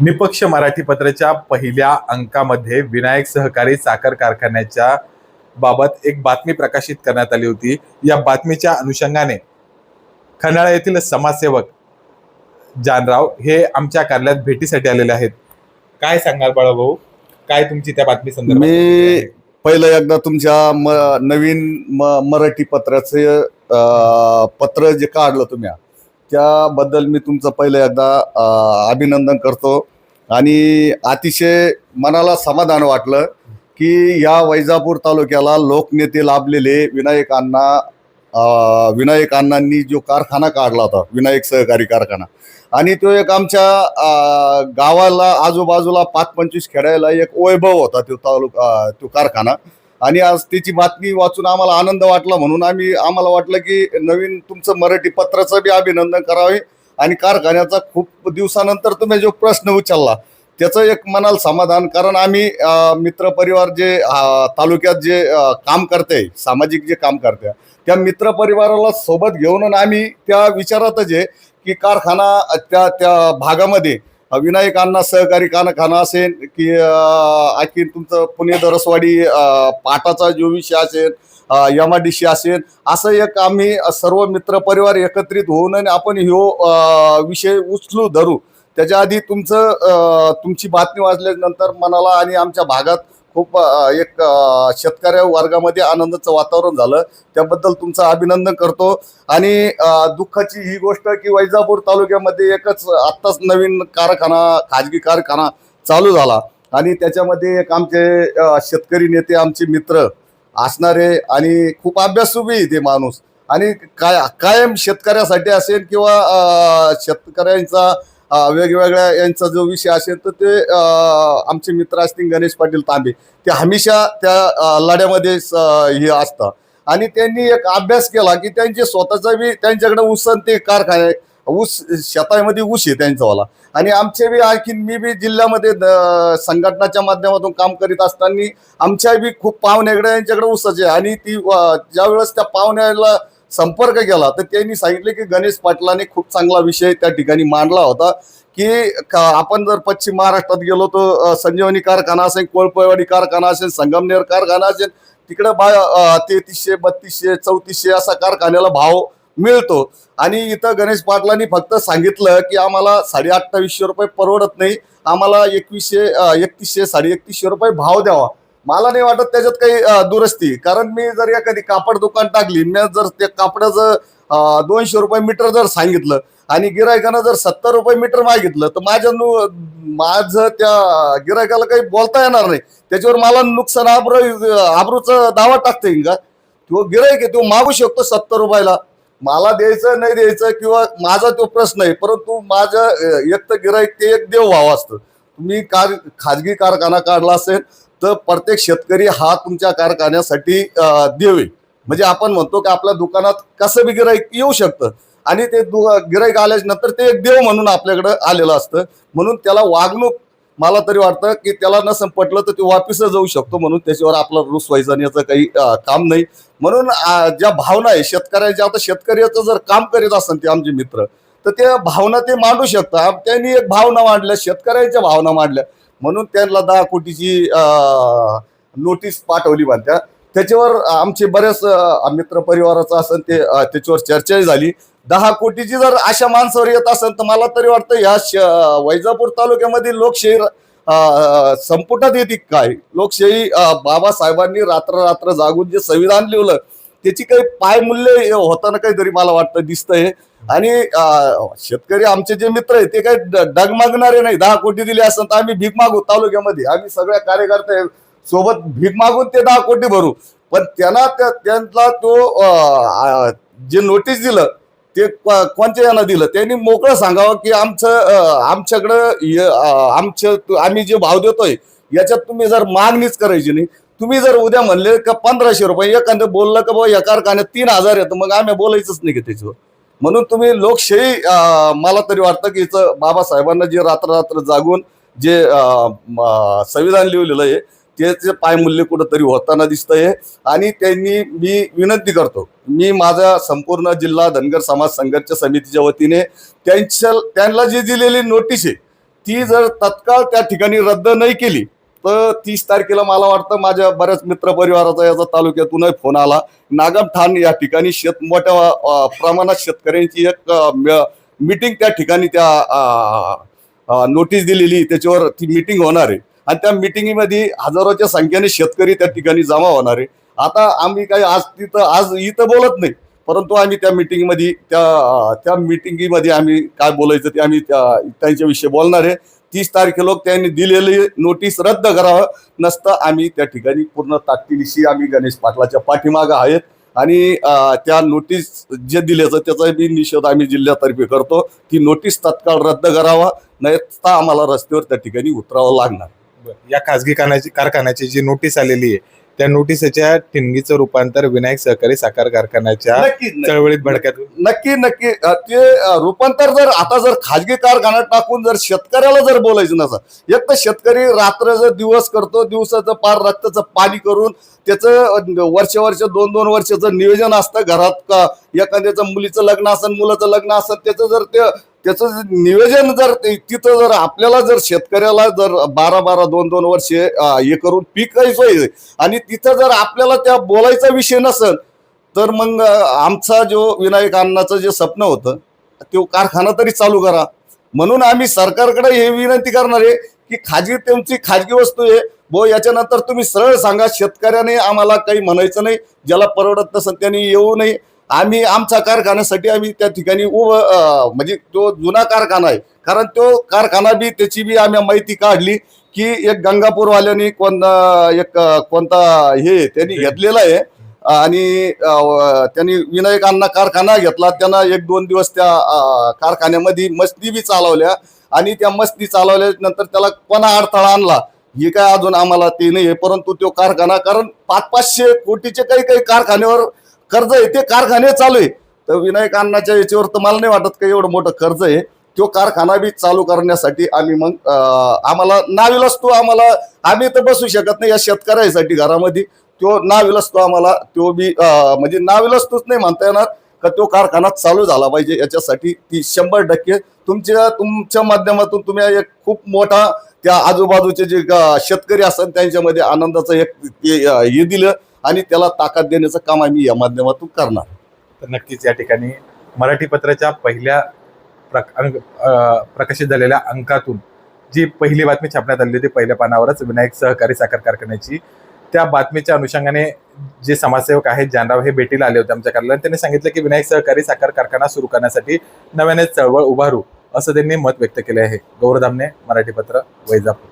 निपक्ष मराठी पत्राच्या पहिल्या अंकामध्ये विनायक सहकारी साखर कारखान्याच्या बाबत एक बातमी प्रकाशित करण्यात आली होती. या बातमीच्या अनुषंगाने खंडाळा येथील समाजसेवक जानराव हे आमच्या कार्यालयात भेटीसाठी आलेले आहेत. काय सांगाल बाळाभाऊ? काय तुमची त्या बातमी संदर्भात मी पहिलं एकदा तुमच्या म नवीन म मराठी पत्राचे पत्र जे काढलं तुम्ही त्याबद्दल मी तुमचं पहिलं एकदा अभिनंदन करतो. आणि अतिशय मनाला समाधान वाटलं की या वैजापूर तालुक्याला लोकनेते लाभलेले विनायक अण्णा विनायक अण्णांनी जो कारखाना काढला होता विनायक सहकारी कारखाना. आणि तो एक आमच्या गावाला आजूबाजूला पाच पंचवीस खेळायला एक वैभव होता तो तालुका तो कारखाना. आणि आज त्याची बातमी वाचून आम्हाला आनंद वाटला म्हणून आम्ही आम्हाला वाटलं की नवीन तुमचं मराठी पत्राचं बी अभिनंदन करावे. आणि कारखान्याचा खूप दिवसानंतर तुम्ही जो प्रश्न उचलला त्याचं एक मनाला समाधान. कारण आम्ही मित्रपरिवार जे तालुक्यात जे काम करते सामाजिक जे काम करते त्या मित्रपरिवाराला सोबत घेऊन आम्ही त्या विचारातच आहे की कारखाना त्या त्या भागामध्ये विनायक अण्णा सहकारी कारखाना असेल की आणखी तुमचं पुणे दरसवाडी पाटाचा जो विषय असेल एम डी सी असेल असं एक आम्ही सर्व मित्रपरिवार एकत्रित होऊन आणि आपण ह्यो विषय उचलू धरू. त्याच्या आधी तुमचं तुमची बातमी वाचल्यानंतर मनाला आणि आमच्या भागात खूप एक शेतकऱ्या वर्गामध्ये आनंदाचं वातावरण झालं. त्याबद्दल तुमचं अभिनंदन करतो. आणि दुःखाची ही गोष्ट की वैजापूर तालुक्यामध्ये एकच आत्ताच नवीन कारखाना खाजगी कारखाना चालू झाला. आणि त्याच्यामध्ये एक आमचे शेतकरी नेते आमचे मित्र असणारे आणि खूप अभ्यासूबी ते माणूस. आणि काय कायम शेतकऱ्यासाठी असेल किंवा शेतकऱ्यांचा वेगवेगळ्या यांचा जो विषय असेल तर ते आमचे मित्र असतील गणेश पाटील तांबे ते हमेशा त्या लढ्यामध्ये हे असतं आणि त्यांनी एक अभ्यास केला की त्यांचे स्वतःचा बी त्यांच्याकडे उसन ते कारखाने ऊस शेतामध्ये ऊस आहे त्यांचावाला आणि आमचे बी आणखीन मी बी जिल्ह्यामध्ये द- संघटनाच्या माध्यमातून काम करीत असताना आमच्या बी खूप पाहुण्याकडे यांच्याकडे ऊसाचे आहे. आणि ती ज्यावेळेस त्या पाहुण्याला संपर्क केला तर त्यांनी सांगितले की गणेश पाटलाने खूप चांगला विषय त्या ठिकाणी मांडला होता की का- आपण जर पश्चिम महाराष्ट्रात गेलो तर संजीवनी कारखाना असेल कोळपवाडी कारखाना असेल संगमनेर कारखाना असेल तिकडे बा तेहतीसशे बत्तीसशे चौतीसशे असा कारखान्याला भाव मिळतो. आणि इथं गणेश पाटलांनी फक्त सांगितलं की आम्हाला साडे अठ्ठावीसशे रुपये परवडत नाही आम्हाला एकवीसशे एकतीसशे साडे एकतीसशे रुपये भाव द्यावा. मला नाही वाटत त्याच्यात काही दुरुस्ती. कारण मी जर एखादी कापड दुकान टाकली मी जर त्या कापडाचं दोनशे रुपये मीटर जर सांगितलं आणि गिरायकानं जर सत्तर रुपये मीटर मागितलं तर माझ्या नु माझं त्या गिरायकाला काही बोलता येणार नाही. त्याच्यावर मला नुकसान आब्रू आब्रूचा दावा टाकता येईल का? तो गिरायक आहे तो मागू शकतो सत्तर रुपयाला. मला द्यायचं नाही द्यायचं किंवा माझा तो प्रश्न आहे परंतु माझं एक तर गिरायक ते एक देव भाव असतं. तुम्ही कार खाजगी कारखाना काढला असेल तर प्रत्येक शेतकरी हा तुमच्या कारखान्यासाठी देवे देव. म्हणजे आपण म्हणतो की आपल्या दुकानात कसं बी गिराईक येऊ शकतं. आणि ते दु गिराईक आल्याच्यानंतर ते एक देव म्हणून आपल्याकडं आलेलं असतं. म्हणून त्याला वागणूक मला तरी वाटतं की त्याला नसं संपटलं तर ते वापिस जाऊ शकतो म्हणून त्याच्यावर आपला रुस व्हायचं याचं काही काम नाही. म्हणून ज्या भावना आहे शेतकऱ्याच्या आता शेतकऱ्याचं जर काम करीत असतात ते आमचे मित्र तर त्या भावना ते मांडू शकतात. त्यांनी एक भावना मांडल्या शेतकऱ्यांच्या भावना मांडल्या. म्हणून त्यांना दहा कोटीची नोटीस पाठवली म्हणत्या. त्याच्यावर आमचे बऱ्याच मित्र परिवाराचं असेल ते त्याच्यावर चर्चाही झाली. दहा कोटीची जर अशा माणसावर येत असेल तर मला तरी वाटतं ह्या श- वैजापूर तालुक्यामध्ये लोकशाही संपुटात येते काय? लोकशाही बाबासाहेबांनी रात्र रात्र जागून जे संविधान लिहिलं त्याची काही पायमूल्य होताना काहीतरी मला वाटतं दिसतंय. आणि शेतकरी आमचे जे मित्र आहेत ते काही डग मागणारे नाही. दहा कोटी दिले असेल तर आम्ही भीक मागू तालुक्यामध्ये. आम्ही सगळ्या कार्यकर्ते सोबत भीक मागून ते दहा कोटी भरू. पण त्यांना त्या- त्यांना तो जे नोटीस दिलं ते कोणत्या यांना दिलं? त्यांनी मोकळं सांगावं की आमचं आमच्याकडं य- आमचं आम्ही जे भाव देतोय याच्यात तुम्ही जर मागणीच करायची नाही तुम्ही जर उद्या म्हणले का पंधराशे रुपये एखादं बोललं का बाबा या कारखान्यात तीन हजार येतं मग आम्ही बोलायचंच नाही की त्याच्यावर? म्हणून तुम्ही लोकशाही मला तरी वाटतं की इथं बाबासाहेबांना जे रात्र रात्र जागून जे संविधान लिहिलेलं आहे त्याचे पायमूल्य कुठंतरी होताना दिसतंय. आणि त्यांनी मी विनंती करतो मी माझा संपूर्ण जिल्हा धनगर समाज संघर्ष समितीच्या वतीने त्यांच्या त्यांना जी दिलेली नोटीस आहे ती जर तत्काळ त्या ठिकाणी रद्द नाही केली तर तीस तारखेला मला वाटतं माझ्या बऱ्याच मित्रपरिवाराचा याचा तालुक्यातूनही फोन आला. नागम ठाण या ठिकाणी शेत मोठ्या प्रमाणात शेतकऱ्यांची एक मीटिंग त्या ठिकाणी त्या नोटीस दिलेली. त्याच्यावर ती मीटिंग होणार आहे. आणि त्या मिटिंगमध्ये हजारोच्या संख्येने शेतकरी त्या ठिकाणी जमा होणार आहे. आता आम्ही काही आज तिथं आज इथं बोलत नाही. परंतु आम्ही त्या मिटिंगमध्ये त्या त्या मिटिंगमध्ये आम्ही काय बोलायचं ते आम्ही त्या- त्यांच्याविषयी बोलणार आहे. तीस तारखे लोक त्यांनी दिलेली नोटीस रद्द करावं नसतं. आम्ही त्या ठिकाणी पूर्ण ताकदीनिशी आम्ही गणेश पाटलाच्या पाठीमागं आहेत. आणि त्या नोटीस जे दिल्याचं त्याचा बी निषेध आम्ही जिल्ह्यातर्फे करतो. ती नोटीस तत्काळ रद्द करावा नाही आम्हाला रस्त्यावर त्या ठिकाणी उतरावं लागणार. या खासगी कारखान्याची जी नोटीस आलेली आहे त्या नोटीसच्या ठिणगीचं रूपांतर विनायक सहकारी साखर कारखान्याच्या. चळवळीत भडक्यात नक्की नक्की ते रूपांतर जर आता जर खाजगी कारखान्यात टाकून जर शेतकऱ्याला जर बोलायचं नसं एक तर शेतकरी रात्रचं दिवस करतो दिवसाचं पार रक्ताचं पाणी करून त्याचं वर्ष वर्ष दोन दोन वर्षाचं नियोजन असतं घरात का एखाद्याचं मुलीचं लग्न असेल मुलाचं लग्न असेल त्याचं जर ते त्याचं जे नियोजन जर ते- तिथं जर आपल्याला जर शेतकऱ्याला जर बारा बारा दोन दोन वर्षे हे करून पीक सोय आणि तिथं जर आपल्याला त्या बोलायचा विषय नसेल तर मग आमचा जो विनायक अण्णाचं जे स्वप्न होतं तो कारखाना तरी चालू करा. म्हणून आम्ही सरकारकडे हे विनंती करणार आहे की खाजगी तुमची खाजगी वस्तू आहे. बो याच्यानंतर तुम्ही सरळ सांगा शेतकऱ्याने आम्हाला काही म्हणायचं नाही ज्याला परवडत नसेल त्यांनी येऊ नये. आम्ही आमच्या कारखान्यासाठी आम्ही त्या ठिकाणी उभं म्हणजे तो जुना कारखाना आहे. कारण तो कारखाना बी त्याची बी आम्ही माहिती काढली की एक गंगापूरवाल्याने कोणता एक कोणता हे त्यांनी घेतलेला आहे. आणि त्यांनी विनायकांना कारखाना घेतला. त्यांना एक दोन दिवस त्या कारखान्यामध्ये मस्ती बी चालवल्या. आणि त्या मस्ती चालवल्यानंतर त्याला कोणा अडथळा आणला? हे काय अजून आम्हाला ते नाही आहे. परंतु तो कारखाना कारण पाच पाचशे कोटीचे काही काही कारखान्यावर कर्ज आहे ते कारखाने चालू आहे. तर विनायक अण्णाच्या याच्यावर तर मला नाही वाटत काही एवढं मोठं कर्ज आहे. तो कारखाना बी चालू करण्यासाठी आम्ही मग आम्हाला नाविलाच तो आम्हाला आम्ही तर बसू शकत नाही या शेतकऱ्यासाठी घरामध्ये. तो नाविलाच तो आम्हाला तो बी म्हणजे नाविलाच तोच नाही म्हणता येणार का तो कारखाना चालू झाला पाहिजे याच्यासाठी ती शंभर टक्के. तुमच्या तुमच्या माध्यमातून तुम्ही एक खूप मोठा त्या आजूबाजूचे जे शेतकरी असतात त्यांच्यामध्ये आनंदाचं एक हे दिलं. आणि त्याला ताकद देण्याचं काम आम्ही या माध्यमातून करणार. तर नक्कीच या ठिकाणी मराठी पत्राच्या पहिल्या प्रक- अंक- प्रकाशित झालेल्या अंकातून जी पहिली बातमी छापण्यात आली होती पहिल्या पानावरच विनायक सहकारी साखर कारखान्याची त्या बातमीच्या अनुषंगाने जे समाजसेवक आहेत जानराव हे भेटीला आले होते आमच्या कार्यालयात. त्यांनी सांगितलं की विनायक सहकारी साखर कारखाना सुरू करण्यासाठी नव्याने चळवळ उभारू असं त्यांनी मत व्यक्त केले आहे. गौरधामने मराठी पत्र वैजापूर.